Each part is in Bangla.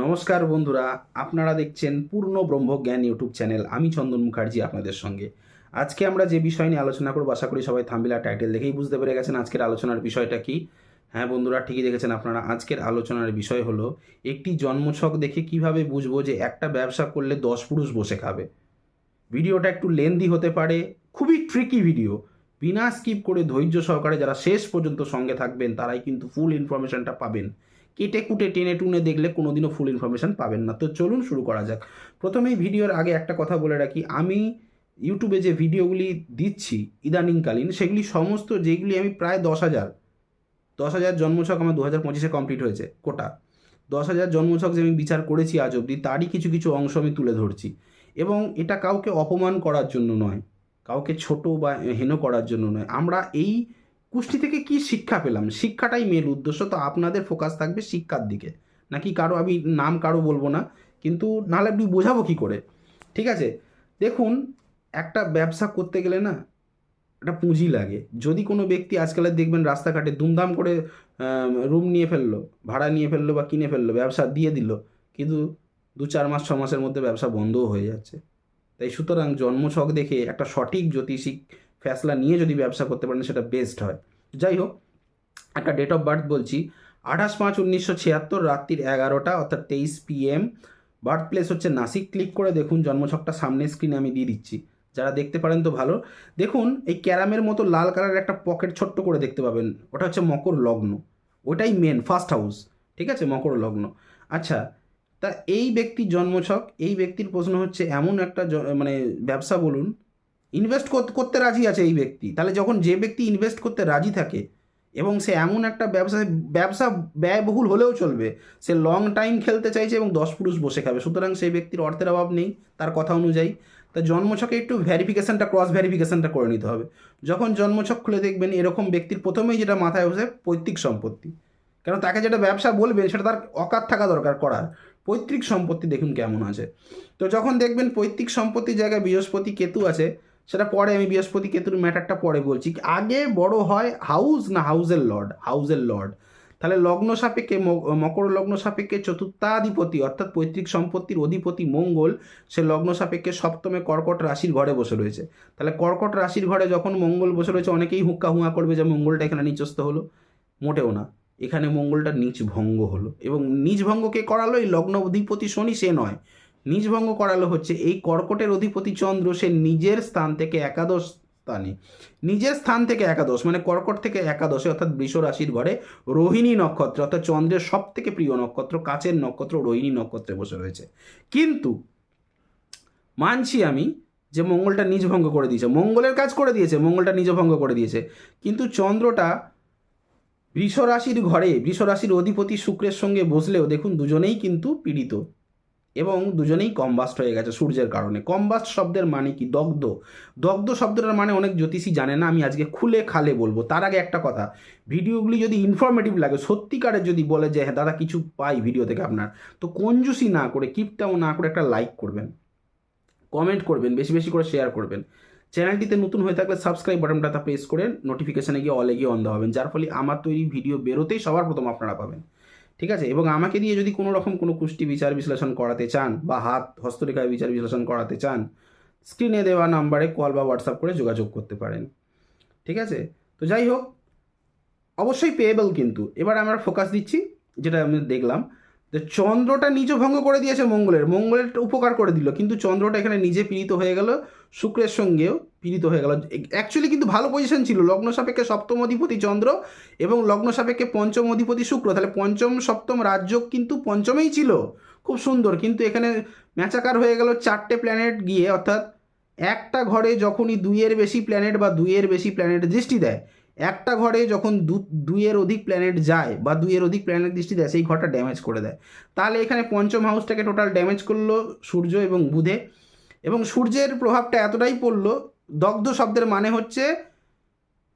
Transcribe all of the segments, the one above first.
নমস্কার বন্ধুরা, আপনারা দেখছেন পূর্ণ ব্রহ্মজ্ঞান ইউটিউব চ্যানেল। আমি চন্দন মুখার্জি আপনাদের সঙ্গে। আজকে আমরা যে বিষয় নিয়ে আলোচনা করব, আশা করি সবাই থাম্বিলা টাইটেল দেখেই বুঝতে পেরে গেছেন আজকের আলোচনার বিষয়টা কি। হ্যাঁ বন্ধুরা, ঠিকই দেখেছেন আপনারা, আজকের আলোচনার বিষয় হলো, একটি জন্মছক দেখে কীভাবে বুঝব যে একটা ব্যবসা করলে দশ পুরুষ বসে খাবে। ভিডিওটা একটু লেন্দি হতে পারে, খুবই ট্রিকি ভিডিও বিনা স্কিপ করে ধৈর্য সহকারে যারা শেষ পর্যন্ত সঙ্গে থাকবেন, তারাই কিন্তু ফুল ইনফরমেশনটা পাবেন। কেটে কুটে, টেনে টুনে দেখলে কোনোদিনও ফুল ইনফরমেশন পাবেন না। তো চলুন শুরু করা যাক। প্রথমেই ভিডিওর আগে একটা কথা বলে রাখি। আমি ইউটিউবে যে ভিডিওগুলি দিচ্ছি ইদানিংকালীন, সেগুলি সমস্ত যেগুলি আমি প্রায় দশ হাজার দশ হাজার জন্মছক আমার দু হাজার পঁচিশে কমপ্লিট হয়েছে, কোটা। দশ হাজার জন্মছক যে আমি বিচার করেছি আজ অবধি, তারই কিছু কিছু অংশ আমি তুলে ধরছি। এবং এটা কাউকে অপমান করার জন্য নয়, কাউকে ছোট বা হেন করার জন্য নয়। আমরা এই কুষ্টি থেকে কি শিক্ষা পেলাম? শিক্ষাটাই মেন উদ্দেশ্য। তো আপনাদের ফোকাস থাকবে শিক্ষার দিকে। নাকি কারও আমি নাম কারও বলব না, কিন্তু নাহলে আপনি বোঝাবো কী করে? ঠিক আছে? দেখুন, একটা ব্যবসা করতে গেলে না একটা পুঁজি লাগে। যদি কোনো ব্যক্তি আজকালের দেখবেন রাস্তাঘাটে দুমদাম করে রুম নিয়ে ফেলল, ভাড়া নিয়ে ফেলল বা কিনে ফেলল, ব্যবসা দিয়ে দিল, কিন্তু দু চার মাস, ছ মাসের মধ্যে ব্যবসা বন্ধও হয়ে যাচ্ছে। তাই সুতরাং জন্মছক দেখে একটা সঠিক জ্যোতিষিক ফ্যাসলা নিয়ে যদি ব্যবসা করতে পারেন, সেটা বেস্ট হয়। যাই হোক, একটা ডেট অফ বার্থ বলছি। আঠাশ পাঁচ উনিশশো ছিয়াত্তর রাত্রির এগারোটা, অর্থাৎ তেইশ পিএম বার্থ প্লেস হচ্ছে নাসিক। ক্লিক করে দেখুন, জন্মছকটা সামনের স্ক্রিনে আমি দিয়ে দিচ্ছি। যারা দেখতে পারেন তো ভালো। দেখুন, এই ক্যারামের মতো লাল কালারের একটা পকেট ছোট্ট করে দেখতে পাবেন। ওটা হচ্ছে মকর লগ্ন। ওটাই মেন ফার্স্ট হাউস ঠিক আছে? মকর লগ্ন। আচ্ছা তা এই ব্যক্তির জন্মছক, এই ব্যক্তির প্রশ্ন হচ্ছে, এমন একটা মানে ব্যবসা বলুন ইনভেস্ট করতে রাজি আছে এই ব্যক্তি। তাহলে যখন যে ব্যক্তি ইনভেস্ট করতে রাজি থাকে এবং সে এমন একটা ব্যবসা ব্যবসা ব্যয়বহুল হলেও চলবে, সে লং টাইম খেলতে চাইছে এবং দশ পুরুষ বসে খাবে। সুতরাং সেই ব্যক্তির অর্থের অভাব নেই, তার কথা অনুযায়ী। তা জন্মছকে একটু ভ্যারিফিকেশনটা ক্রস ভ্যারিফিকেশনটা করে নিতে হবে। যখন জন্মছক খুলে দেখবেন, এরকম ব্যক্তির প্রথমেই যেটা মাথায় বসে পৈতৃক সম্পত্তি। কেন তাকে যেটা ব্যবসা বলবেন সেটা তার অকাত থাকা দরকার করার। পৈতৃক সম্পত্তি দেখুন কেমন আছে। তো যখন দেখবেন পৈতৃক সম্পত্তির জায়গায় বৃহস্পতি কেতু আছে সেটা পরে আমি বৃহস্পতি কেতুর ম্যাটারটা পরে বলছি। আগে বড় হয় হাউস না হাউজের লর্ড? হাউজের লর্ড। তাহলে লগ্ন সাপেক্ষে মকর লগ্ন সাপেক্ষে চতুর্থাধিপতি অর্থাৎ পৈতৃক সম্পত্তির অধিপতি মঙ্গল, সে লগ্ন সাপেক্ষে সপ্তমে কর্কট রাশির ঘরে বসে রয়েছে। তাহলে কর্কট রাশির ঘরে যখন মঙ্গল বসে রয়েছে, অনেকেই হুক্কা হুঁয়া করবে যে মঙ্গলটা এখানে নিচস্থ হলো। মোটেও না। এখানে মঙ্গলটা নিচ ভঙ্গ হলো। এবং নিজ ভঙ্গকে করালো? এই লগ্ন অধিপতি শনি, সে নয়। নিজ ভঙ্গ করালো হচ্ছে এই কর্কটের অধিপতি চন্দ্র, সে নিজের স্থান থেকে একাদশ স্থানে, নিজের স্থান থেকে একাদশ মানে কর্কট থেকে একাদশে, অর্থাৎ বৃষ রাশির ঘরে রোহিণী নক্ষত্র, অর্থাৎ চন্দ্রের সব থেকে প্রিয় নক্ষত্র কাচের নক্ষত্র রোহিণী নক্ষত্রে বসে রয়েছে। কিন্তু মানছি আমি যে মঙ্গলটা নিজ ভঙ্গ করে দিয়েছে, মঙ্গলের কাজ করে দিয়েছে, মঙ্গলটা নিজ ভঙ্গ করে দিয়েছে। কিন্তু চন্দ্রটা বৃষ রাশির ঘরে, বৃষ রাশির অধিপতি শুক্রের সঙ্গে বসলেও দেখুন দুজনেই কিন্তু পীড়িত। এবং দুজনেই কম্বাস্ট হয়ে গেছে সূর্যের কারণে। কম্বাস্ট শব্দের মানে কি? দগ্ধ। দগ্ধ শব্দটার মানে অনেক জ্যোতিষী জানে না, আমি আজকে খুলে খালে বলব। তার আগে একটা কথা, ভিডিওগুলি যদি ইনফরমেটিভ লাগে সত্যিকারের যদি বলে যে হ্যাঁ দাদা, কিছু পাই ভিডিও থেকে আপনার, তো কঞ্জুসি না করে কিপটাও না করে একটা লাইক করবেন। কমেন্ট করবেন, বেশি বেশি করে শেয়ার করবেন। চ্যানেলটিতে নতুন হয়ে থাকলে সাবস্ক্রাইব বাটনটা প্রেস করে নোটিফিকেশানে গিয়ে অলে গিয়ে অন দেওয়া হবেন। যার ফলে আমার তৈরি ভিডিও বেরোতেই সবার প্রথম আপনারা পাবেন। ঠিক আছে? এবং আমাকে দিয়ে যদি কোনো রকম কোনো কুষ্টি বিচার বিশ্লেষণ করাতে চান বা হাত হস্তরেখায় বিচার বিশ্লেষণ করাতে চান স্ক্রিনে দেওয়া নাম্বারে কল বা হোয়াটসঅ্যাপ করে যোগাযোগ করতে পারেন। ঠিক আছে? তো যাই হোক, অবশ্যই পেয়েবল কিন্তু। এবার আমরা ফোকাস দিচ্ছি, যেটা আমি দেখলাম। যে চন্দ্রটা নিজ ভঙ্গ করে দিয়েছে মঙ্গলের মঙ্গলের উপকার করে দিল, কিন্তু চন্দ্রটা এখানে নিজে পীড়িত হয়ে গেল, শুক্রের সঙ্গেও পীড়িত হয়ে গেল। অ্যাকচুয়ালি কিন্তু ভালো পজিশন ছিল, লগ্ন সাপেক্ষে সপ্তম অধিপতি চন্দ্র এবং লগ্ন সাপেক্ষে পঞ্চম অধিপতি শুক্র। তাহলে পঞ্চম, সপ্তম রাজ্য কিন্তু পঞ্চমেই ছিল, খুব সুন্দর। কিন্তু এখানে ম্যাচাকার হয়ে গেল চারটে প্ল্যানেট গিয়ে, অর্থাৎ একটা ঘরে যখনই দুইয়ের বেশি প্ল্যানেট বা দুইয়ের বেশি প্ল্যানেট দৃষ্টি দেয় একটা ঘরে যখন দু, দুইয়ের অধিক প্ল্যানেট যায় বা দুইয়ের অধিক প্ল্যানেট দৃষ্টি দেয়, সেই ঘরটা ড্যামেজ করে দেয়। তাহলে এখানে পঞ্চম হাউসটাকে টোটাল ড্যামেজ করল সূর্য এবং বুধে। এবং সূর্যের প্রভাবটা এতটাই পড়ল, দগ্ধ শব্দের মানে হচ্ছে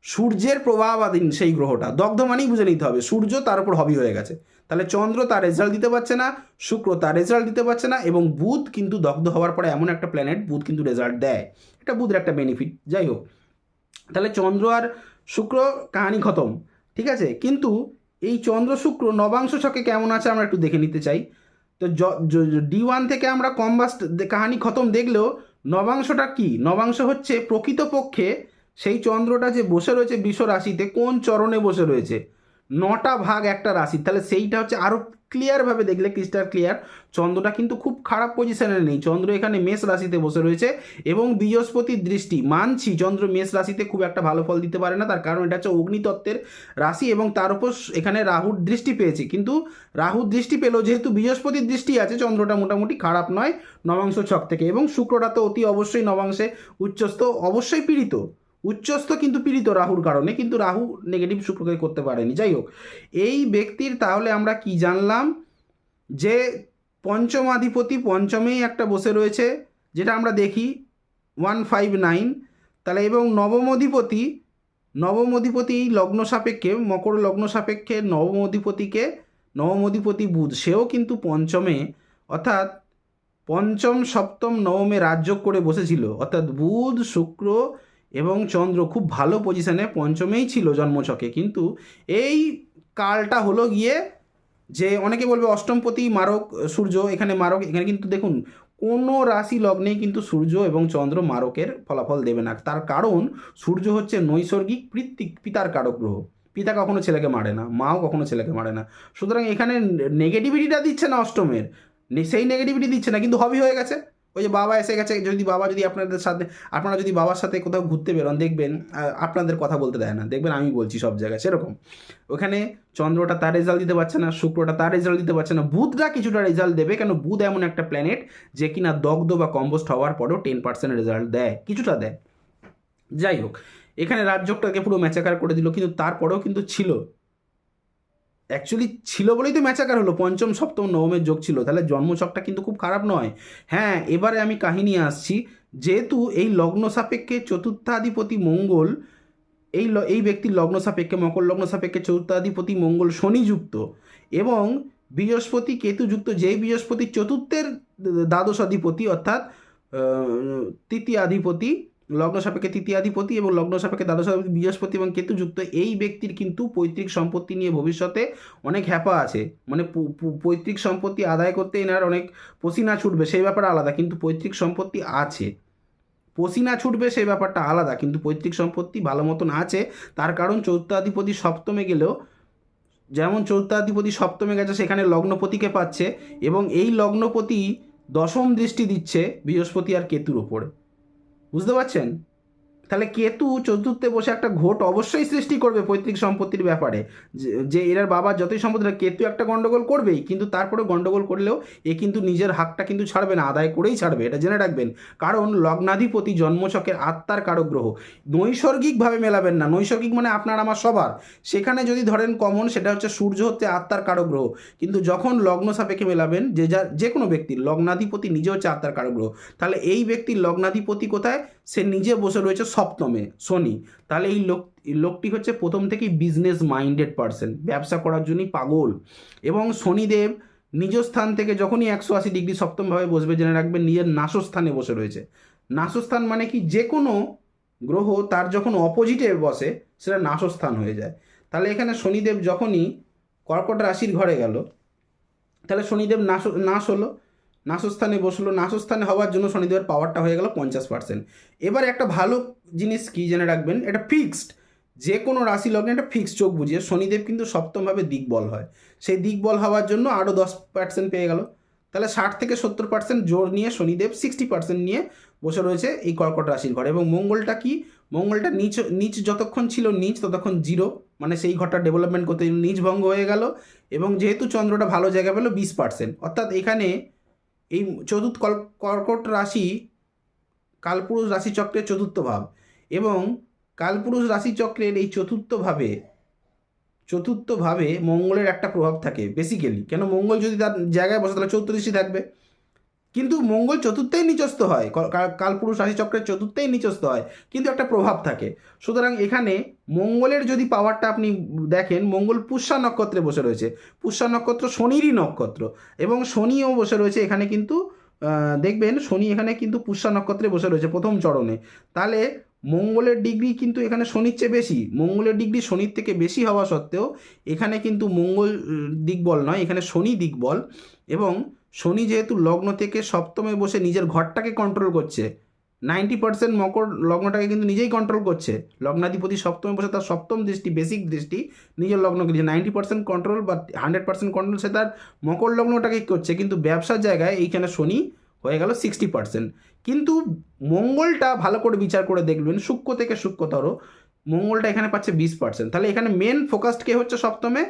সূর্যের প্রভাবাধীন সেই গ্রহটা। দগ্ধ মানেই বুঝে নিতে হবে, সূর্য তার উপর হবি হয়ে গেছে। তাহলে চন্দ্র তার রেজাল্ট দিতে পারছে না, শুক্র তার রেজাল্ট দিতে পারছে না, এবং বুধ কিন্তু দগ্ধ হওয়ার পরে এমন একটা প্ল্যানেট বুধ কিন্তু রেজাল্ট দেয়। এটা বুধের একটা বেনিফিট যাই হোক। তাহলে চন্দ্র আর শুক্র, কাহানি খতম। ঠিক আছে? কিন্তু এই চন্দ্র শুক্র নবাংশ ছকে কেমন আছে আমরা একটু দেখে নিতে চাই। তো ডি ওয়ান থেকে আমরা কম্বাস্ট কাহানি খতম দেখলেও নবাংশটা কি? নবাংশ হচ্ছে প্রকৃতপক্ষে সেই চন্দ্রটা যে বসে রয়েছে বিশ্ব রাশিতে কোন চরণে বসে রয়েছে? নটা ভাগ একটা রাশি। তাহলে সেইটা হচ্ছে আরও ক্লিয়ারভাবে দেখলে ক্রিস্টাল ক্লিয়ার চন্দ্রটা কিন্তু খুব খারাপ পজিশনে নেই। চন্দ্র এখানে মেষ রাশিতে বসে রয়েছে এবং বৃহস্পতির দৃষ্টি। মানছি চন্দ্র মেষ রাশিতে খুব একটা ভালো ফল দিতে পারে না। তার কারণ এটা হচ্ছে অগ্নিতত্ত্বের রাশি এবং তার উপর এখানে রাহুর দৃষ্টি পেয়েছে। কিন্তু রাহুর দৃষ্টি পেলেও যেহেতু বৃহস্পতির দৃষ্টি আছে, চন্দ্রটা মোটামুটি খারাপ নয় নবাংশ ছক থেকে। এবং শুক্রটা তো অতি অবশ্যই নবাংশে উচ্চস্থ, অবশ্যই পীড়িত। উচ্চস্থ কিন্তু পীড়িত রাহুর কারণে, কিন্তু রাহু নেগেটিভ শুক্রকে করতে পারেনি। যাই হোক, এই ব্যক্তির তাহলে আমরা কি জানলাম? যে পঞ্চমাধিপতি পঞ্চমেই একটা বসে রয়েছে, যেটা আমরা দেখি ওয়ান ফাইভ নাইন তাহলে এবং নবম অধিপতি নবম অধিপতি লগ্ন সাপেক্ষে, মকর লগ্ন সাপেক্ষে নবম অধিপতিকে, নবম অধিপতি বুধ, সেও কিন্তু পঞ্চমে, অর্থাৎ পঞ্চম, সপ্তম, নবমে রাজযোগ করে বসেছিল। অর্থাৎ বুধ, শুক্র এবং চন্দ্র খুব ভালো পজিশনে পঞ্চমেই ছিল জন্মছকে। কিন্তু এই কালটা হলো গিয়ে যে অনেকে বলবে অষ্টমপতি মারক, সূর্য, এখানে মারক, এখানে কিন্তু দেখুন, কোনো রাশি লগ্নে কিন্তু সূর্য এবং চন্দ্র মারকের ফলাফল দেবে না। তার কারণ সূর্য হচ্ছে নৈসর্গিক পিতৃ পিতার কারক গ্রহ পিতা কখনো ছেলেকে মারে না, মাও কখনো ছেলেকে মারে না। সুতরাং এখানে নেগেটিভিটিটা দিচ্ছে না অষ্টমের। সেই নেগেটিভিটি দিচ্ছে না, কিন্তু হবি হয়ে গেছে। ওই যে বাবা এসে গেছে, যদি বাবা যদি আপনাদের সাথে, আপনারা যদি বাবার সাথে কোথাও ঘুরতে বেরোন, দেখবেন আপনাদের কথা বলতে দেয় না। দেখবেন আমি বলছি সব জায়গায়, সেরকম। ওখানে চন্দ্রটা তার রেজাল্ট দিতে পারছে না, শুক্রটা তার রেজাল্ট দিতে পারছে না বুধটা কিছুটা রেজাল্ট দেবে, কেন বুধ এমন একটা প্ল্যানেট যে কিনা দগ্ধ বা কম্বোস্ট হওয়ার পরেও টেন পার্সেন্ট রেজাল্ট দেয়, কিছুটা দেয়। যাই হোক, এখানে রাজযোগটাকে পুরো ম্যাচাকার করে দিল, কিন্তু তারপরেও কিন্তু ছিল। অ্যাকচুয়ালি ছিল বলেই তো ম্যাচাকার হলো। পঞ্চম, সপ্তম, নবমের যোগ ছিল। তাহলে জন্মছকটা কিন্তু খুব খারাপ নয়। হ্যাঁ এবারে আমি কাহিনী আসছি। যেহেতু এই লগ্ন সাপেক্ষে চতুর্থাধিপতি মঙ্গল, এই এই ব্যক্তির লগ্ন সাপেক্ষে, মকর লগ্ন সাপেক্ষে চতুর্থাধিপতি মঙ্গল শনিযুক্ত এবং বৃহস্পতি কেতুযুক্ত, যেই বৃহস্পতি চতুর্থের দ্বাদশ অধিপতি অর্থাৎ তৃতীয়াধিপতি লগ্ন সাপেক্ষে তৃতীয়াধিপতি এবং লগ্ন সাপেক্ষে দ্বাদশ অধিপতি, বৃহস্পতি এবং কেতুযুক্ত এই ব্যক্তির কিন্তু পৈতৃক সম্পত্তি নিয়ে ভবিষ্যতে অনেক হ্যাপা আছে। মানে পৈতৃক সম্পত্তি আদায় করতে এনার অনেক পসিনা ছুটবে, সেই ব্যাপারে আলাদা, কিন্তু পৈতৃক সম্পত্তি আছে। পসিনা ছুটবে, সেই ব্যাপারটা আলাদা, কিন্তু পৈতৃক সম্পত্তি ভালো মতন আছে। তার কারণ চৌদ্ধাধিপতি সপ্তমে গেলেও, যেমন চৌদ্ধাধিপতি সপ্তমে গেছে, সেখানে লগ্নপতিকে পাচ্ছে এবং এই লগ্নপতি দশম দৃষ্টি দিচ্ছে বৃহস্পতি আর কেতুর ওপরে। বুঝতে পারছেন? তাহলে কেতু চতুর্থে বসে একটা ঘোট অবশ্যই সৃষ্টি করবে পৈতৃক সম্পত্তির ব্যাপারে। যে- এরার বাবা যতই সম্পত্তি কেতু একটা গন্ডগোল করবেই, কিন্তু তারপরে গন্ডগোল করলেও এ কিন্তু নিজের হাকটা কিন্তু ছাড়বে না, আদায় করেই ছাড়বে, এটা জেনে রাখবেন। কারণ লগ্নাধিপতি জন্মছকের আত্মার কারক গ্রহ নৈসর্গিকভাবে মেলাবেন না, নৈসর্গিক মানে আপনার আমার সবার। সেখানে যদি ধরেন কমন, সেটা হচ্ছে সূর্য হচ্ছে আত্মার কারক গ্রহ কিন্তু যখন লগ্ন সাপেক্ষে মেলাবেন, যে যা যে কোনো ব্যক্তির, লগ্নাধিপতি নিজে হচ্ছে আত্মার কারক গ্রহ তাহলে এই ব্যক্তির লগ্নাধিপতি কোথায়? সে নিজে বসে রয়েছে সপ্তমে শনি তাহলে এই লোক লোকটি হচ্ছে প্রথম থেকেই বিজনেস মাইন্ডেড পার্সন ব্যবসা করার জন্যই পাগল। এবং শনিদেব নিজ স্থান থেকে যখনই একশো আশি ডিগ্রি সপ্তমভাবে বসবে, জেনে রাখবেন নিজের নাশস্থানে বসে রয়েছে। নাশস্থান মানে কি? যে কোনো গ্রহ তার যখন অপোজিটে বসে, সেটা নাশস্থান হয়ে যায়। তাহলে এখানে শনিদেব যখনই কর্কট রাশির ঘরে গেল, তাহলে শনিদেব নাশ নাশ হলো। নাশস্থানে বসল। নাসস্থানে হওয়ার জন্য শনিদেবের পাওয়ারটা হয়ে গেল পঞ্চাশ পার্সেন্ট এবার একটা ভালো জিনিস কি জেনে রাখবেন? এটা ফিক্সড যে কোনো রাশি লগ্নে একটা ফিক্সড চোখ বুঝিয়ে শনিদেব কিন্তু সপ্তমভাবে দিকবল হয়। সেই দিকবল হওয়ার জন্য আরও দশ পার্সেন্ট পেয়ে গেল। তাহলে ষাট থেকে সত্তর পার্সেন্ট জোর নিয়ে শনিদেব সিক্সটি পার্সেন্ট নিয়ে বসে রয়েছে এই কর্কট রাশির ঘরে। এবং মঙ্গলটা কি? মঙ্গলটা নিচ নিচ যতক্ষণ ছিল নিচ, ততক্ষণ জিরো মানে সেই ঘরটা ডেভেলপমেন্ট করতে নিচ ভঙ্গ হয়ে গেল। এবং যেহেতু চন্দ্রটা ভালো জায়গা পেল বিশ পার্সেন্ট অর্থাৎ এখানে এই চতুর্থ কর্কট রাশি কালপুরুষ রাশিচক্রের চতুর্থ ভাব এবং কালপুরুষ রাশিচক্রের এই চতুর্থ ভাবে চতুর্থ ভাবে মঙ্গলের একটা প্রভাব থাকে বেসিক্যালি কেন মঙ্গল যদি তার জায়গায় বসে, তাহলে চৌত্রিশই থাকবে। কিন্তু মঙ্গল চতুর্থেই নিচস্থ হয় কালপুরুষ রাশিচক্রের চতুর্থেই নিচস্থ হয়, কিন্তু একটা প্রভাব থাকে। সুতরাং এখানে মঙ্গলের যদি পাওয়ারটা আপনি দেখেন, মঙ্গল পুষ্যা নক্ষত্রে বসে রয়েছে। পুষ্যা নক্ষত্র শনিরই নক্ষত্র এবং শনিও বসে রয়েছে এখানে কিন্তু দেখবেন শনি এখানে কিন্তু পুষ্যা নক্ষত্রে বসে রয়েছে প্রথম চরণে। তাহলে মঙ্গলের ডিগ্রি কিন্তু এখানে শনির চেয়ে বেশি। মঙ্গলের ডিগ্রি শনির থেকে বেশি হওয়া সত্ত্বেও এখানে কিন্তু মঙ্গল দিকবল নয়, এখানে শনি দিকবল এবং শনি যেহেতু লগ্ন থেকে সপ্তমে বসে নিজের ঘরটাকে কন্ট্রোল করছে। নাইনটি পার্সেন্ট মকর লগ্নটাকে কিন্তু নিজেই কন্ট্রোল করছে। লগ্নাধিপতি সপ্তমে বসে তার সপ্তম দৃষ্টি বেসিক দৃষ্টি নিজের লগ্নকে নিয়ে। নাইনটি পার্সেন্ট কন্ট্রোল বা হান্ড্রেড পার্সেন্ট কন্ট্রোল সে তার মকর লগ্নটাকে করছে, কিন্তু ব্যবসার জায়গায় এইখানে শনি হয়ে গেল সিক্সটি পার্সেন্ট কিন্তু মঙ্গলটা ভালো করে বিচার করে দেখবেন সূক্ষ্ম থেকে সূক্ষ্মতর মঙ্গলটা এখানে পাচ্ছে বিশ পার্সেন্ট তাহলে এখানে মেন ফোকাসড কে হচ্ছে সপ্তমে?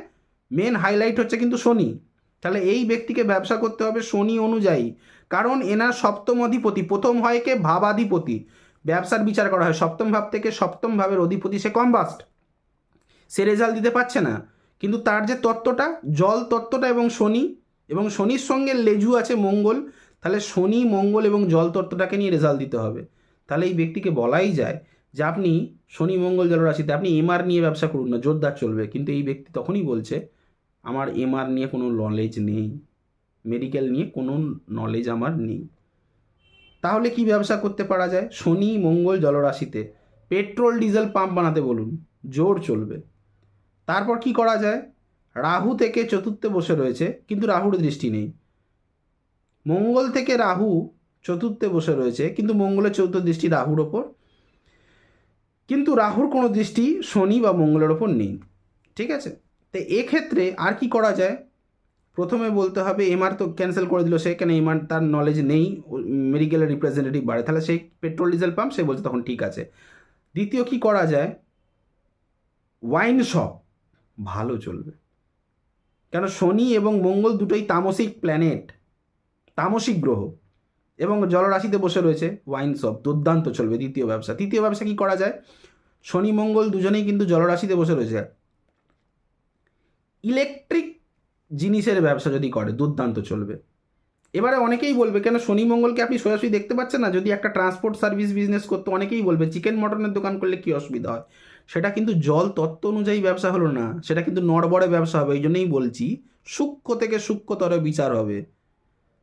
মেন হাইলাইট হচ্ছে কিন্তু শনি। তাহলে এই ব্যক্তিকে ব্যবসা করতে হবে শনি অনুযায়ী। কারণ এনার সপ্তম অধিপতি, প্রথম হয় কে? ভাবাধিপতি। ব্যবসার বিচার করা হয়। সপ্তম ভাব থেকে সপ্তম ভাবের অধিপতি সে কম্বাস্ট সে রেজাল্ট দিতে পারছে না। কিন্তু তার যে তত্ত্বটা, জল তত্ত্বটা এবং শনি, এবং শনির সঙ্গে লেজু আছে মঙ্গল, তাহলে শনি, মঙ্গল এবং জল তত্ত্বটাকে নিয়ে রেজাল্ট দিতে হবে। তাহলে এই ব্যক্তিকে বলাই যায় যে আপনি শনি, মঙ্গল জলরাশিতে আপনি এমআর নিয়ে ব্যবসা করুন না, জোরদার চলবে। কিন্তু এই ব্যক্তি তখনই বলছে আমার এমআর নিয়ে কোনো নলেজ নেই মেডিকেল নিয়ে কোনো নলেজ আমার নেই। তাহলে কি ব্যবসা করতে পারা যায়? শনি, মঙ্গল, জলরাশিতে। পেট্রোল, ডিজেল পাম্প বানাতে বলুন, জোর চলবে। তারপর কি করা যায়? রাহু থেকে চতুর্থে বসে রয়েছে, কিন্তু রাহুর দৃষ্টি নেই। মঙ্গল থেকে রাহু চতুর্থে বসে রয়েছে, কিন্তু মঙ্গলের চতুর্থ দৃষ্টি রাহুর ওপর। কিন্তু রাহুর কোনো দৃষ্টি শনি বা মঙ্গলের ওপর নেই। ঠিক আছে? তো এক্ষেত্রে আর কি করা যায়? প্রথমে বলতে হবে, এমআর তো ক্যান্সেল করে দিল, সে কেন এমআর তার নলেজ নেই মেডিকেলের রিপ্রেজেন্টেটিভ বাড়ে। তাহলে সেই পেট্রোল ডিজেল পাম্প সে বলছে তখন ঠিক আছে। দ্বিতীয় কি করা যায়? ওয়াইন শপ ভালো চলবে। কেন শনি এবং মঙ্গল দুটোই তামসিক প্ল্যানেট তামসিক গ্রহ, এবং জলরাশিতে বসে রয়েছে ওয়াইন শপ দুর্দান্ত চলবে দ্বিতীয় ব্যবসা। তৃতীয় ব্যবসা কি করা যায়? শনি, মঙ্গল দুজনেই কিন্তু জলরাশিতে বসে রয়েছে। ইলেকট্রিক জিনিসের ব্যবসা যদি করে, দুর্দান্ত চলবে। এবারে অনেকেই বলবে, কেন শনি মঙ্গলকে আপনি সোজাসুজি দেখতে পাচ্ছেন না? যদি একটা ট্রান্সপোর্ট সার্ভিস বিজনেস করতে, অনেকেই বলবে চিকেন মটনের দোকান করলে কী অসুবিধা হয়? সেটা কিন্তু জল তত্ত্ব অনুযায়ী ব্যবসা হলো না, সেটা কিন্তু নড়বড়ে ব্যবসা হবে এই জন্যই বলছি, সূক্ষ্ম থেকে সূক্ষ্মতর বিচার হবে।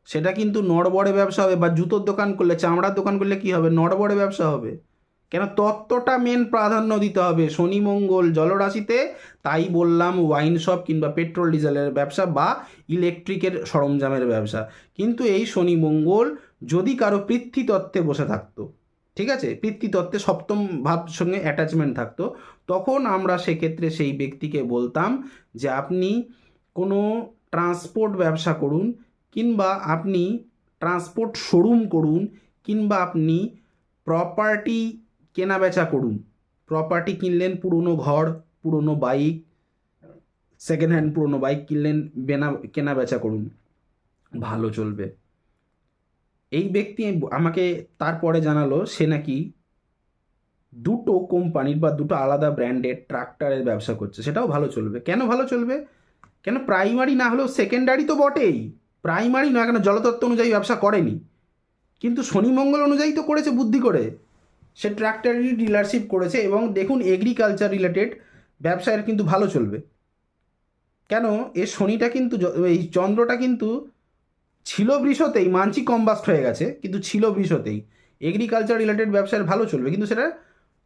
সেটা কিন্তু নড়বড়ে ব্যবসা হবে, বা জুতোর দোকান করলে, চামড়ার দোকান করলে কি হবে? নড়বড়ে ব্যবসা হবে। কেন তত্ত্বটা মেন প্রাধান্য দিতে হবে? শনি, মঙ্গল, জলরাশিতে তাই বললাম ওয়াইন শপ কিংবা পেট্রোল ডিজেলের ব্যবসা বা ইলেকট্রিকের সরঞ্জামের ব্যবসা। কিন্তু এই শনি, মঙ্গল যদি কারও পৃথ্বীতত্ত্বে বসে থাকতো, ঠিক আছে? পিতৃতত্ত্বে সপ্তম ভাব সঙ্গে অ্যাটাচমেন্ট থাকতো, তখন আমরা সেক্ষেত্রে সেই ব্যক্তিকে বলতাম যে আপনি কোনো ট্রান্সপোর্ট ব্যবসা করুন কিংবা আপনি ট্রান্সপোর্ট শোরুম করুন কিংবা আপনি প্রপার্টি কেনা বেচা করুন। প্রপার্টি কিনলেন পুরনো ঘর, পুরনো বাইক সেকেন্ড হ্যান্ড পুরনো বাইক কিনলেন, বেনা কেনা বেচা করুন। ভালো চলবে। এই ব্যক্তি আমাকে তারপরে জানালো, সে নাকি দুটো কোম্পানির বা দুটো আলাদা ব্র্যান্ডের ট্রাক্টরের ব্যবসা করছে। সেটাও ভালো চলবে। কেন ভালো চলবে? কেন প্রাইমারি না হলেও সেকেন্ডারি তো বটেই। প্রাইমারি নয় কেন, জলতত্ত্ব অনুযায়ী ব্যবসা করেনি। কিন্তু শনি মঙ্গল অনুযায়ী তো করেছে বুদ্ধি করে। সে ট্রাক্টরেরই ডিলারশিপ করেছে এবং দেখুন এগ্রিকালচার রিলেটেড ব্যবসায়ের কিন্তু ভালো চলবে। কেন? এ শনিটা কিন্তু এই চন্দ্রটা কিন্তু ছিল বৃষতেই মানছি কম্বাস্ট হয়ে গেছে, কিন্তু ছিল বৃষতেই এগ্রিকালচার রিলেটেড ব্যবসার ভালো চলবে, কিন্তু সেটা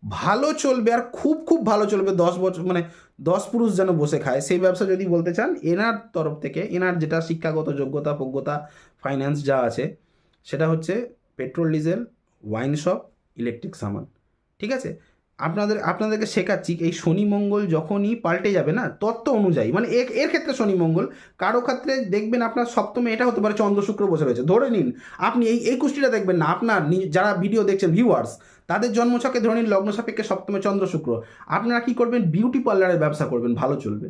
ভালো চলবে আর খুব খুব ভালো চলবে, দশ বছর মানে দশ পুরুষ যেন বসে খায়। সেই ব্যবসা যদি বলতে চান, এনার তরফ থেকে, এনার যেটা শিক্ষাগত যোগ্যতা যোগ্যতা ফাইন্যান্স যা আছে, সেটা হচ্ছে petrol diesel wine shop electric সামান, ঠিক আছে? আপনাদের, আপনাদেরকে শেখাচ্ছি এই শনি মঙ্গল যখনই পাল্টে যাবে না, তত্ত্ব অনুযায়ী মানে এর এর ক্ষেত্রে শনি মঙ্গল, কারও ক্ষেত্রে দেখবেন আপনার সপ্তমে এটা হতে পারে চন্দ্র, শুক্র, বসে রয়েছে, ধরে নিন, আপনি এই এই কুষ্টিটা দেখবেন না, আপনার যারা ভিডিও দেখছেন ভিউয়ার্স তাদের জন্মছকে ধরে নিন লগ্ন সাপেক্ষে সপ্তমে চন্দ্র, শুক্র, আপনারা কী করবেন বিউটি পার্লারের ব্যবসা করবেন, ভালো চলবে।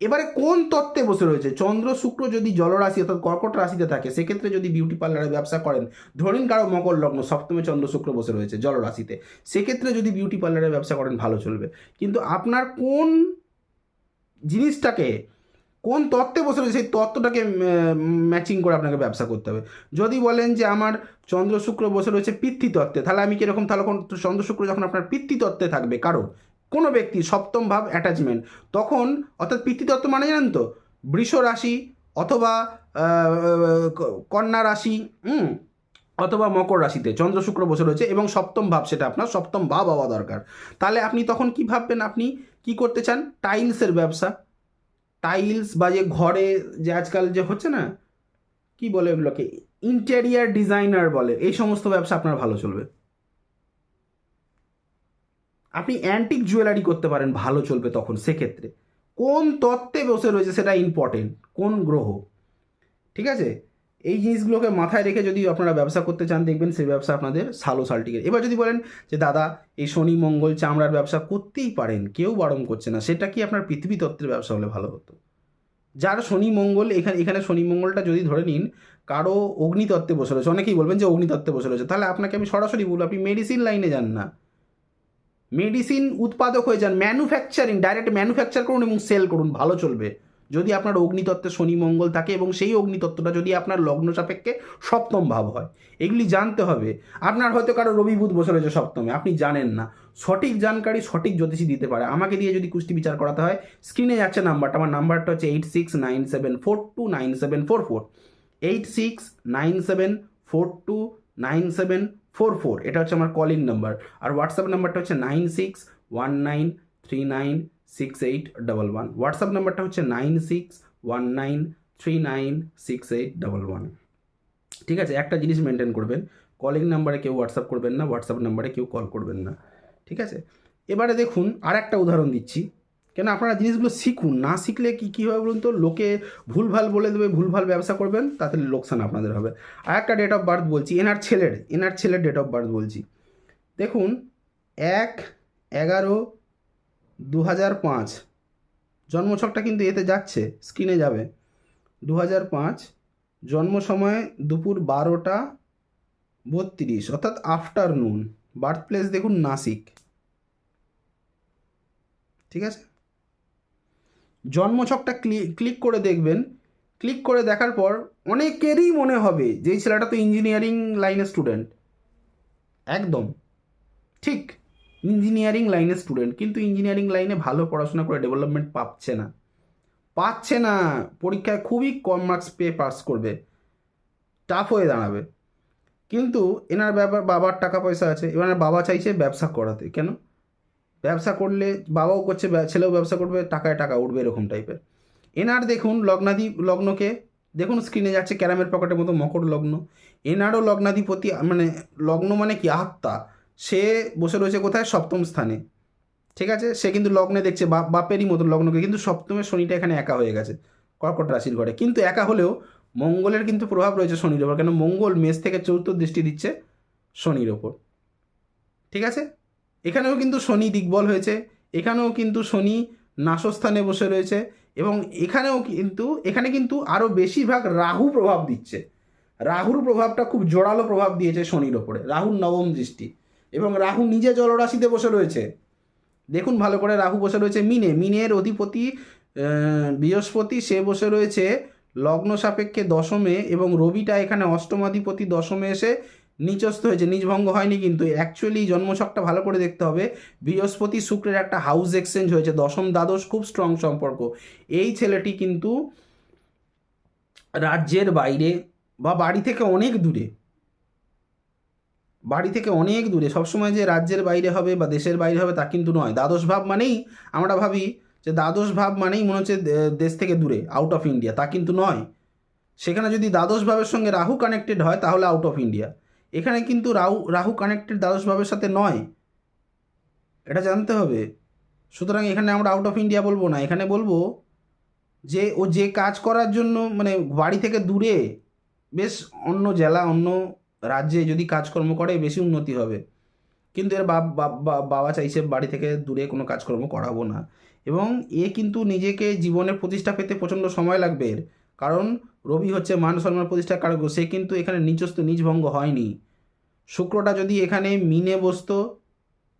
এবারে কোন তত্ত্বে বসে রয়েছে? চন্দ্র, শুক্র যদি জলরাশি অর্থাৎ কর্কট রাশিতে থাকে, সেক্ষেত্রে যদি বিউটি পার্লারের ব্যবসা করেন, ধরেন কারও মকর লগ্ন, সপ্তমে চন্দ্র, শুক্র বসে রয়েছে জলরাশিতে সেক্ষেত্রে যদি বিউটি পার্লারের ব্যবসা করেন, ভালো চলবে। কিন্তু আপনার কোন জিনিসটাকে, কোন তত্ত্বে বসে রয়েছে, সেই তত্ত্বটাকে ম্যাচিং করে আপনাকে ব্যবসা করতে হবে। যদি বলেন যে আমার চন্দ্র, শুক্র বসে রয়েছে পিতৃতত্ত্বে তাহলে আমি কীরকম তাহলে চন্দ্র, শুক্র যখন আপনার পিতৃতত্ত্বে থাকবে, কারও? কোনো ব্যক্তি সপ্তম ভাব অ্যাটাচমেন্ট তখন অর্থাৎ পিতৃতত্ত্ব মানে জানেন তো? বৃষ রাশি অথবা কন্যা রাশি, হুম? অথবা মকর রাশিতে, চন্দ্র, শুক্র, বসে রয়েছে এবং সপ্তম ভাব সেটা আপনার, সপ্তম ভাব হওয়া দরকার। তাহলে আপনি তখন কি ভাববেন আপনি? কি করতে চান? টাইলসের ব্যবসা। টাইলস বা যে ঘরে যে আজকাল যে হচ্ছে না? কি বলে ওগুলোকে? ইন্টেরিয়ার ডিজাইনার বলে। এই সমস্ত ব্যবসা আপনার ভালো চলবে। আপনি অ্যান্টিক জুয়েলারি করতে পারেন, ভালো চলবে তখন সেক্ষেত্রে। কোন তত্ত্বে বসে রয়েছে সেটা ইম্পর্টেন্ট কোন গ্রহ। ঠিক আছে? এই জিনিসগুলোকে মাথায় রেখে যদি আপনারা ব্যবসা করতে চান, দেখবেন সেই ব্যবসা আপনাদের সালো সালটিকে এবার যদি বলেন যে, দাদা, এই শনি, মঙ্গল, চামড়ার ব্যবসা করতেই পারেন, কেউ বারণ করছে না। সেটা কি আপনার পৃথিবী তত্ত্বের ব্যবসা হলে ভালো হতো? যার শনি, মঙ্গল, এখানে এখানে শনি, মঙ্গলটা যদি ধরে নিন, কারও অগ্নিতত্ত্বে বসে রয়েছে, অনেকেই বলবেন যে, অগ্নিতত্ত্বে বসে রয়েছে। তাহলে আপনাকে আমি সরাসরি বলব, আপনি মেডিসিন লাইনে যান না। মেডিসিন উৎপাদক হয়ে যান ম্যানুফ্যাকচারিং ডাইরেক্ট ম্যানুফ্যাকচার করুন এবং সেল করুন, ভালো চলবে। যদি আপনার অগ্নিতত্ত্বে শনি মঙ্গল থাকে এবং সেই অগ্নিতত্ত্বটা যদি আপনার লগ্ন সাপেক্ষে সপ্তম ভাব হয়, এগুলি জানতে হবে। আপনার হয়তো কারও রবি বুধ বসে রয়েছে সপ্তমে, আপনি জানেন না। সঠিক জানকারি, সঠিক জ্যোতিষী দিতে পারে। আমাকে দিয়ে যদি কুষ্টি বিচার করাতে হয় স্ক্রিনে যাচ্ছে নাম্বারটা আমার নাম্বারটা হচ্ছে eight six nine seven four two nine seven four four eight six nine seven four two nine seven four four এটা হচ্ছে আমার কলিং নাম্বার আর হোয়াটসঅ্যাপ নাম্বারটা হচ্ছে nine six one nine three nine six eight double one WhatsApp নাম্বারটা হচ্ছে nine six one nine three nine six eight double one ঠিক আছে? একটা জিনিস মেনটেন করবেন। কলিং নাম্বারে কেউ হোয়াটসঅ্যাপ করবেন না হোয়াটসঅ্যাপ নাম্বারে কেউ কল করবেন না। ঠিক আছে? এবারে দেখুন আর একটা উদাহরণ দিচ্ছি। কেন আপনারা জিনিসগুলো শিখুন? না শিখলে কি, কী হবে বলুন তো? লোকে ভুলভাল বলে দেবে, ভুলভাল ব্যবসা করবেন, তাতে লোকসান আপনাদের হবে। আর একটা ডেট অফ বার্থ বলছি, এনার ছেলের এনার ছেলের ডেট অফ বার্থ বলছি। দেখুন, এক এগারো দু হাজার পাঁচ, জন্মছকটা কিন্তু এতে যাচ্ছে স্ক্রিনে যাবে। দু হাজার পাঁচ, জন্ম সময় দুপুর বারোটা বত্রিশ, অর্থাৎ আফটারনুন বার্থ প্লেস দেখুন নাসিক। ঠিক আছে? জন্মছকটা ক্লিক করে দেখবেন। ক্লিক করে দেখার পর অনেকেরই মনে হবে যে এই ছেলেটা তো ইঞ্জিনিয়ারিং লাইনের স্টুডেন্ট একদম। ঠিক ইঞ্জিনিয়ারিং লাইনের স্টুডেন্ট কিন্তু ইঞ্জিনিয়ারিং লাইনে ভালো পড়াশোনা করে ডেভেলপমেন্ট পাচ্ছে না। পাচ্ছে না। পরীক্ষায় খুবই কম মার্কস পেয়ে পাস করবে। টাফ হয়ে দাঁড়াবে। কিন্তু এনার ব্যাপার বাবার টাকা পয়সা আছে, এবার বাবা চাইছে ব্যবসা করাতে। কেন? ব্যবসা করলে বাবাও করছে ছেলেও ব্যবসা করবে টাকায় টাকা উঠবে এরকম টাইপের এনার দেখুন লগ্নাদি লগ্নকে দেখুন স্ক্রিনে যাচ্ছে ক্যারামের পকেটের মতো মকর লগ্ন। এনারও লগ্নাধিপতি মানে লগ্ন মানে কি? আত্মা। সে বসে রয়েছে কোথায়? সপ্তম স্থানে। ঠিক আছে? সে কিন্তু লগ্নে দেখছে বাপ বাপেরই মতো লগ্নকে। কিন্তু সপ্তমের শনিটা এখানে একা হয়ে গেছে কর্কট রাশির ঘরে। কিন্তু একা হলেও মঙ্গলের কিন্তু প্রভাব রয়েছে শনির ওপর কেন? মঙ্গল মেষ থেকে চতুর্থ দৃষ্টি দিচ্ছে শনির ওপর ঠিক আছে? এখানেও কিন্তু শনি দিগ্বল হয়েছে, এখানেও কিন্তু শনি নাশস্থানে বসে রয়েছে এবং এখানেও কিন্তু, এখানে কিন্তু আরও বেশিরভাগ রাহু প্রভাব দিচ্ছে। রাহুর প্রভাবটা খুব জোরালো প্রভাব দিয়েছে শনির ওপরে, রাহুর নবম দৃষ্টি এবং রাহু নিজে জলরাশিতে বসে রয়েছে। দেখুন ভালো করে, রাহু বসে রয়েছে মিনে, মিনের অধিপতি বৃহস্পতি, সে বসে রয়েছে লগ্ন সাপেক্ষে দশমে এবং রবিটা এখানে অষ্টমাধিপতি দশমে এসে নিচস্থ হয়েছে নিজভঙ্গ হয়নি কিন্তু। অ্যাকচুয়ালি জন্মছকটা ভালো করে দেখতে হবে। বৃহস্পতি শুক্রের একটা হাউস এক্সচেঞ্জ হয়েছে, দশম দ্বাদশ, খুব স্ট্রং সম্পর্ক। এই ছেলেটি কিন্তু রাজ্যের বাইরে বা বাড়ি থেকে অনেক দূরে। বাড়ি থেকে অনেক দূরে। সবসময় যে রাজ্যের বাইরে হবে বা দেশের বাইরে হবে তা কিন্তু নয়। দ্বাদশ ভাব মানেই আমরা ভাবি যে দ্বাদশ ভাব মানেই মনে হচ্ছে দেশ থেকে দূরে আউট অফ ইন্ডিয়া তা কিন্তু নয়। সেখানে যদি দ্বাদশ ভাবের সঙ্গে রাহু কানেক্টেড হয়, তাহলে আউট অফ ইন্ডিয়া এখানে কিন্তু রাহু রাহু কানেক্টেড দ্বাদশ ভাবের সাথে নয়। এটা জানতে হবে। সুতরাং এখানে আমরা আউট অফ ইন্ডিয়া বলব না। এখানে বলব যে, ও যে কাজ করার জন্য মানে বাড়ি থেকে দূরে, বেশ অন্য জেলা, অন্য রাজ্যে যদি কাজকর্ম করে, বেশি উন্নতি হবে। কিন্তু এর বাব- চাইছে বাড়ি থেকে দূরে কোনো কাজকর্ম করাবো না। এবং এ কিন্তু নিজেকে জীবনের প্রতিষ্ঠা পেতে প্রচণ্ড সময় লাগবে এর। কারণ রবি হচ্ছে মান সম্মান প্রতিষ্ঠার কারক সে কিন্তু এখানে নিচস্থ নিজভঙ্গ হয়নি। শুক্রটা যদি এখানে মিনে বসতো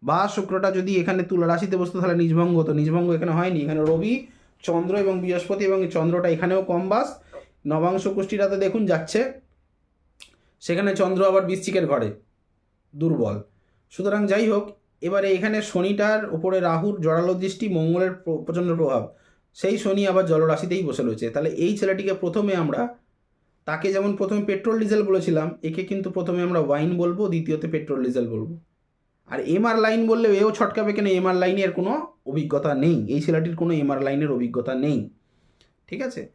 বা শুক্রটা যদি এখানে তুলা রাশিতে বসতো, তাহলে নিজভঙ্গ হতো। নিজভঙ্গ এখানে হয়নি। এখানে রবি, চন্দ্র এবং বৃহস্পতি এবং চন্দ্রটা এখানেও কম বাস। নবাংশ কুষ্টিটাতে দেখুন যাচ্ছে। সেখানে চন্দ্র আবার বৃশ্চিকের ঘরে, দুর্বল। সুতরাং যাই হোক, এবারে এখানে শনিটার ওপরে রাহুর জড়ালো দৃষ্টি, মঙ্গলের প্রচণ্ড প্রভাব। সেই শনি আবার জলরাশিতেই বসে রয়েছে। তাহলে এই ছেলেটিকে প্রথমে আমরা, তাকে যেমন প্রথমে পেট্রোল, ডিজেল বলেছিলাম, একে কিন্তু প্রথমে আমরা ওয়াইন বলব, দ্বিতীয়তে পেট্রোল, ডিজেল বলব। আর এমআর লাইন বললেও এও ছটকাবে কেন? এমআর লাইনের কোনো অভিজ্ঞতা নেই। এই ছেলেটির কোনো এমআর লাইনের অভিজ্ঞতা নেই। ঠিক আছে?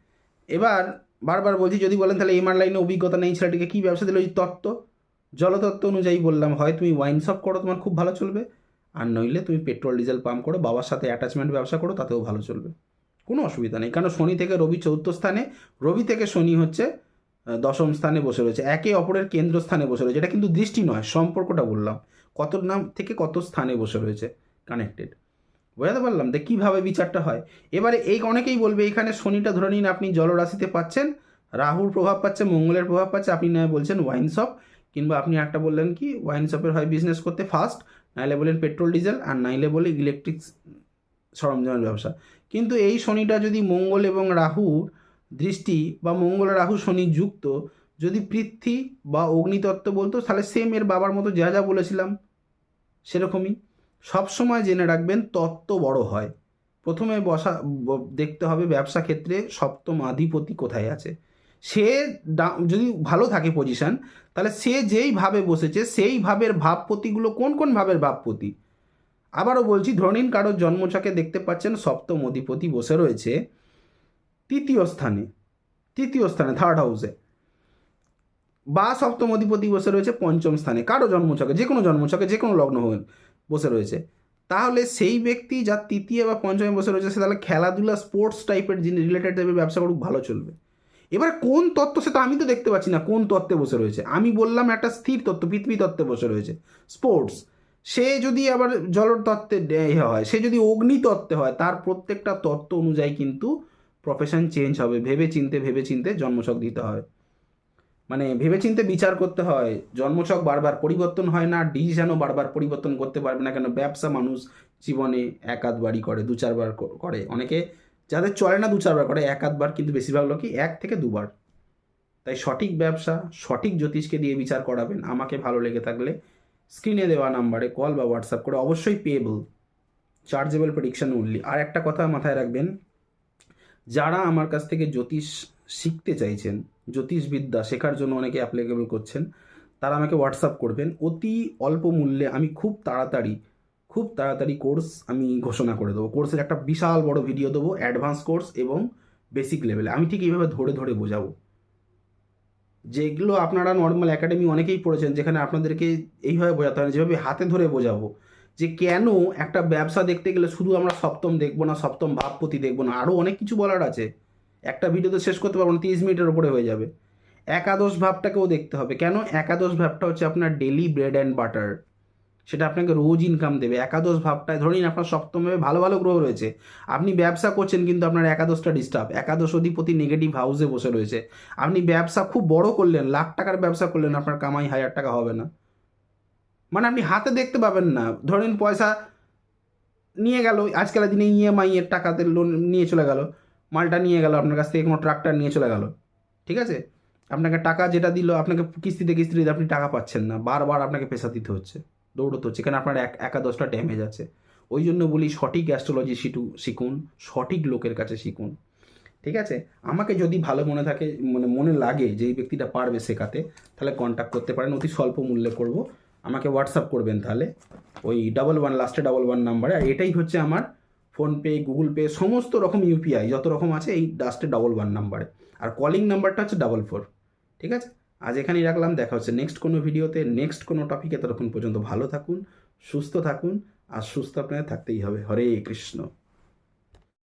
এবার বারবার বলছি, যদি বলেন তাহলে এমআর লাইনে অভিজ্ঞতা নেই, ছেলেটিকে কী ব্যবসা দিল? ওই তত্ত্ব। জলতত্ত্ব অনুযায়ী বললাম, হয় তুমি ওয়াইন শপ করো, তোমার খুব ভালো চলবে। আর নইলে তুমি পেট্রোল, ডিজেল, পাম্প করো, বাবার সাথে অ্যাটাচমেন্ট ব্যবসা করো, তাতেও ভালো চলবে। কোনো অসুবিধা নেই। কারণ শনি থেকে রবি চৌথ স্থানে, রবি থেকে শনি হচ্ছে দশম স্থানে বসে রয়েছে। একে অপরের কেন্দ্র স্থানে বসে রয়েছে। এটা কিন্তু দৃষ্টি নয়, সম্পর্কটা বললাম। কত নাম থেকে কত স্থানে বসে রয়েছে কানেক্টেড বোঝাতে পারলাম যে কীভাবে বিচারটা হয়। এবারে এই অনেকেই বলবে, এখানে শনিটা ধরে নিন আপনি জলরাশিতে পাচ্ছেন, রাহুর প্রভাব পাচ্ছে, মঙ্গলের প্রভাব পাচ্ছে, আপনি নয় বলছেন ওয়াইন শপ কিংবা আপনি একটা বললেন কি ওয়াইন শপের হয় বিজনেস করতে ফার্স্ট নাইলে বলেন পেট্রোল ডিজেল আর নাইলে বলে ইলেকট্রিক সরঞ্জামের ব্যবসা। কিন্তু এই শনিটা যদি মঙ্গল এবং রাহুর দৃষ্টি বা মঙ্গল রাহু শনি যুক্ত, যদি পৃথ্বী বা অগ্নিতত্ত্ব বলতো, তাহলে সেম এর বাবার মতো যা যা বলেছিলাম, সেরকমই। সবসময় জেনে রাখবেন, তত্ত্ব বড় হয়। প্রথমে বসা দেখতে হবে ব্যবসা ক্ষেত্রে সপ্তম আধিপতি কোথায় আছে। সে যদি ভালো থাকে পজিশন তাহলে সে যেই ভাবে বসেছে, সেই ভাবের ভাবপতিগুলো কোন কোন ভাবের ভাবপতি? আবারও বলছি ধরনিন কারোর জন্মছকে দেখতে পাচ্ছেন, সপ্তম অধিপতি বসে রয়েছে তৃতীয় স্থানে তৃতীয় স্থানে থার্ড হাউসে বা সপ্তম অধিপতি বসে রয়েছে পঞ্চম স্থানে, কারও জন্মছকে যে কোনো জন্মছকে যে কোনো লগ্ন হোক বসে রয়েছে। তাহলে সেই ব্যক্তি যার তৃতীয় বা পঞ্চমে বসে রয়েছে, সে তাহলে খেলাধুলা স্পোর্টস টাইপের যিনি রিলেটেড টাইপের ব্যবসা করুক, ভালো চলবে। এবার কোন তত্ত্ব সেটা আমি তো দেখতে পাচ্ছি না কোন তত্ত্বে বসে রয়েছে। আমি বললাম একটা স্থির তত্ত্ব, পৃথিবী তত্ত্বে বসে রয়েছে স্পোর্টস সে যদি আবার জলর তত্ত্বে হয়, সে যদি অগ্নি তত্ত্বে হয়, তার প্রত্যেকটা তত্ত্ব অনুযায়ী কিন্তু প্রফেশন চেঞ্জ হবে। ভেবে চিনতে ভেবে চিনতে জন্মছক দিতে হয়। মানে ভেবেচিন্তে বিচার করতে হয়। জন্মছক বারবার পরিবর্তন হয় না ডিসিশনও বারবার পরিবর্তন করতে পারবে না কেন? ব্যবসা মানুষ জীবনে এক আধবারই করে, দু চারবার করে। অনেকে যাদের চলে না দু চারবার করে এক আধবার কিন্তু বেশিরভাগ লোকই এক থেকে দুবার। তাই সঠিক ব্যবসা, সঠিক জ্যোতিষকে দিয়ে বিচার করাবেন। আমাকে ভালো লেগে থাকলে স্ক্রিনে দেওয়া নাম্বারে কল বা হোয়াটসঅ্যাপ করে অবশ্যই পেয়েবল চার্জেবল প্রেডিকশন উনলি আর একটা কথা মাথায় রাখবেন, যারা আমার কাছ থেকে জ্যোতিষ শিখতে চাইছেন, জ্যোতিষবিদ্যা শেখার জন্য অনেকে অ্যাপ্লিকেবল করছেন, তারা আমাকে হোয়াটসঅ্যাপ করবেন। অতি অল্প মূল্যে আমি খুব তাড়াতাড়ি খুব তাড়াতাড়ি কোর্স আমি ঘোষণা করে দেবো। কোর্সের একটা বিশাল বড় ভিডিও দেবো অ্যাডভান্স কোর্স এবং বেসিক লেভেলে আমি ঠিক এইভাবে ধরে ধরে বোঝাবো। যেগুলো আপনারা নর্মাল একাডেমি অনেকেই পড়েছেন, যেখানে আপনাদেরকে এইভাবে বোঝাতে হয় যেভাবে হাতে ধরে বোঝাবো। যে কেন একটা ব্যবসা দেখতে গেলে শুধু আমরা সপ্তম দেখব না, সপ্তম ভাবপতি দেখব না আরও অনেক কিছু বলার আছে। একটা ভিডিও তো শেষ করতে পারব না, তিরিশ মিনিটের উপরে হয়ে যাবে। একাদশ ভাবটাকেও দেখতে হবে। কেন? একাদশ ভাবটা হচ্ছে আপনার ডেলি ব্রেড অ্যান্ড বাটার সেটা আপনাকে রোজ ইনকাম দেবে। একাদশ ভাবটায় ধরে নিন আপনার সপ্তমে ভালো ভালো গ্রহ রয়েছে। আপনি ব্যবসা করছেন কিন্তু আপনার একাদশটা ডিস্টার্ব একাদশ অধিপতি নেগেটিভ হাউসে বসে রয়েছে। আপনি ব্যবসা খুব বড় করলেন, লাখ টাকার ব্যবসা করলেন, আপনার কামাই হাজার টাকা হবে না। মানে আপনি হাতে দেখতে পাবেন না। ধরেন পয়সা নিয়ে গেল, আজকালের দিনে ইএমআই এর টাকাতে লোন নিয়ে চলে গেল, মালটা নিয়ে গেল, আপনার কাছ থেকে কোনো ট্রাক্টর নিয়ে চলে গেল। ঠিক আছে? আপনাকে টাকা যেটা দিল, আপনাকে কিস্তিতে কিস্তিতে আপনি টাকা পাচ্ছেন না। বারবার আপনাকে পেশা দিতে হচ্ছে। দৌড়তে এখানে আপনার এক, একাদশটা ড্যামেজ আছে। ওই জন্য বলি সঠিক অ্যাস্ট্রোলজি শিটু, শিখুন, সঠিক লোকের কাছে শিখুন। ঠিক আছে? আমাকে যদি ভালো মনে থাকে মানে মনে লাগে যে এই ব্যক্তিটা পারবে শেখাতে, তাহলে কন্ট্যাক্ট করতে পারেন। অতি স্বল্প মূল্যে করব। আমাকে হোয়াটসঅ্যাপ করবেন তাহলে। ওই ডাবল ওয়ান লাস্টে ডাবল ওয়ান নাম্বারে আর এটাই হচ্ছে আমার ফোনপে, গুগল পে, সমস্ত রকম ইউপিআই যত রকম আছে এই লাস্টে ডাবল ওয়ান নাম্বারে আর কলিং নাম্বারটা হচ্ছে ডাবল ফোর ঠিক আছে? আজ এখানেই রাখলাম, দেখা হচ্ছে নেক্সট কোনো ভিডিওতে নেক্সট কোনো টপিকে ততক্ষণ পর্যন্ত ভালো থাকুন, সুস্থ থাকুন, আর সুস্থ আপনাদের থাকতেই হবে। হরে কৃষ্ণ।